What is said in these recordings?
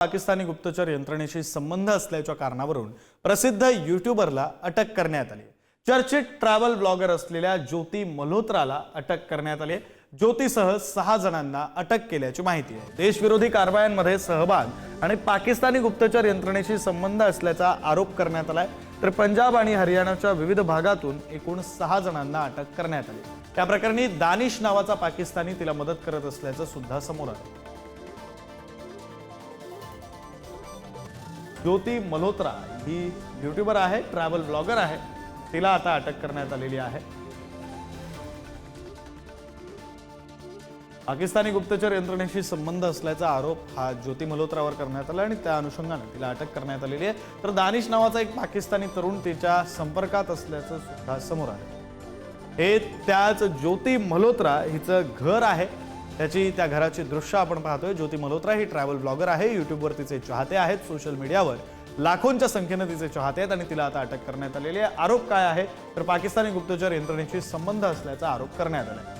पाकिस्तानी गुप्तचर यंत्रणेशी संबंध असल्याच्या कारणावरून प्रसिद्ध युट्यूबरला अटक करण्यात आली. चर्चित ट्रॅव्हल ब्लॉगर असलेल्या ज्योती मल्होत्राला अटक करण्यात आली. ज्योतीसह सहा जणांना अटक केल्याची माहिती आहे. देशविरोधी कारवायांमध्ये सहभाग आणि पाकिस्तानी गुप्तचर यंत्रणेशी संबंध असल्याचा आरोप करण्यात आलाय. तर पंजाब आणि हरियाणाच्या विविध भागातून एकूण सहा जणांना अटक करण्यात आली. त्या प्रकरणी दानिश नावाचा पाकिस्तानी तिला मदत करत असल्याचं सुद्धा समोर आलं. ज्योती मल्होत्रा ही युट्यूबर आहे ट्रॅव्हल ब्लॉगर आहे. तिला आता अटक करण्यात आलेली आहे. पाकिस्तानी गुप्तचर यंत्रणेशी संबंध असल्याचा आरोप हा ज्योती मल्होत्रावर करण्यात आला आणि त्या अनुषंगाने तिला अटक करण्यात आलेली आहे. तर दानिश नावाचा एक पाकिस्तानी तरुण तिच्या संपर्कात असल्याचं सुद्धा समोर आलं. हे त्याच ज्योती मल्होत्रा हिचं घर आहे. त्याची त्या घराची दृश्य आपण पाहतोय. ज्योती मल्होत्रा ही ट्रॅव्हल ब्लॉगर आहे. युट्यूबवर तिचे चाहते आहेत. सोशल मीडियावर लाखोंच्या संख्येनं तिचे चाहते आहेत आणि तिला आता अटक करण्यात आलेली आहे. आरोप काय आहे तर पाकिस्तानी गुप्तचर यंत्रणेशी संबंध असल्याचा आरोप करण्यात आला आहे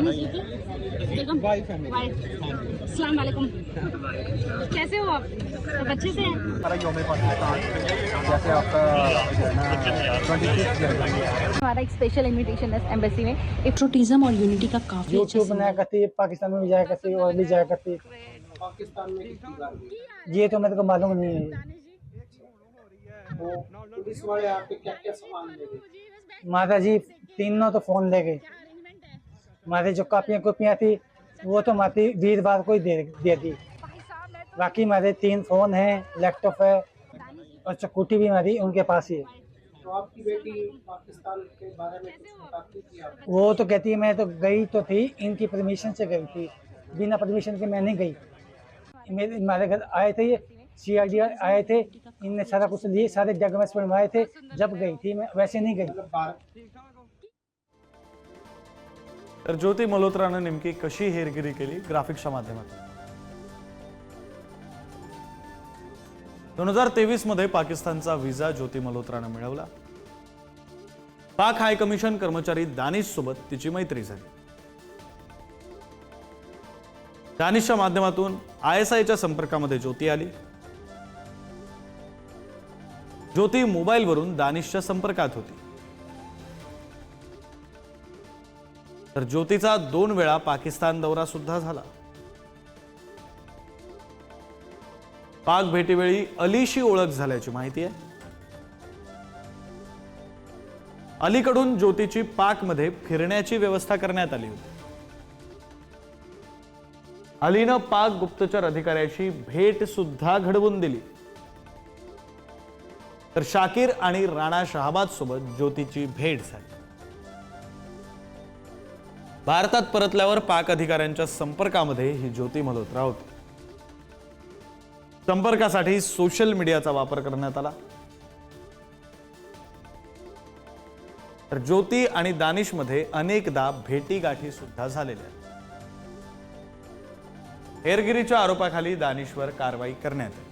दानिश जी की बेगम अस्सलाम वालेकुम कैसे हो आप? सब अच्छे से हमारा पाकिस्तान जैसे आपका ट्वेंटी सिक्स जनवरी। है हमारा एक स्पेशल इनविटेशन है एम्बेसी में। एक और यूनिटी का काफ़ी अच्छा बनाया करती है पाकिस्तान में भी जाया करती है और भी जाया करती है। ये तो मेरे को मालूम नहीं है। पुलिस वाले आपके क्या क्या सामान ले गए माता जी तीनों तो फ़ोन ले गए मारे जो कापियाँ कुपियाँ थी वो तो माती वीरवार को ही दे दे दी। बाकी हमारे तीन फ़ोन हैं लैपटॉप है और चकुटी भी हमारी उनके पास ही है। तो आपकी बेटी पाकिस्तान के बारे में वो तो कहती है मैं तो गई तो थी इनकी परमिशन से गई थी। बिना परमिशन के मैं नहीं गई। मेरे हमारे घर आए थे ये सी आई डी आए थे इनने सारा कुछ लिए सारे डॉक्यूमेंट्स बनवाए थे। जब गई थी मैं वैसे नहीं गई। भारत तर ज्योती मल्होत्रानं नेमकी कशी हेरगिरी केली ग्राफिक्सच्या माध्यमातून? दोन हजार तेवीसमध्ये पाकिस्तानचा व्हिसा ज्योती मल्होत्रानं मिळवला. पाक हाय कमिशन कर्मचारी दानिश सोबत तिची मैत्री झाली. दानिशच्या माध्यमातून आय एस आयच्या संपर्कामध्ये ज्योती आली. ज्योती मोबाईलवरून दानिशच्या संपर्कात होती. तर ज्योतीचा दोन वेळा पाकिस्तान दौरा सुद्धा झाला. पाक भेटीवेळी अलीशी ओळख झाल्याची माहिती आहे. अलीकडून ज्योतीची पाकमध्ये फिरण्याची व्यवस्था करण्यात आली होती. अलीनं पाक गुप्तचर अधिकाऱ्याची भेट सुद्धा घडवून दिली. तर शाकीर आणि राणा शहाबाद सोबत ज्योतीची भेट झाली. भारतात परतल्यावर पाक अधिकाऱ्यांच्या संपर्कामध्ये ही ज्योती मल्होत्रा होती. संपर्कासाठी सोशल मीडियाचा वापर करण्यात आला. तर ज्योती आणि दानिशमध्ये अनेकदा भेटीगाठी सुद्धा झालेल्या हेरगिरीच्या आरोपाखाली दानिशवर कारवाई करण्यात आली.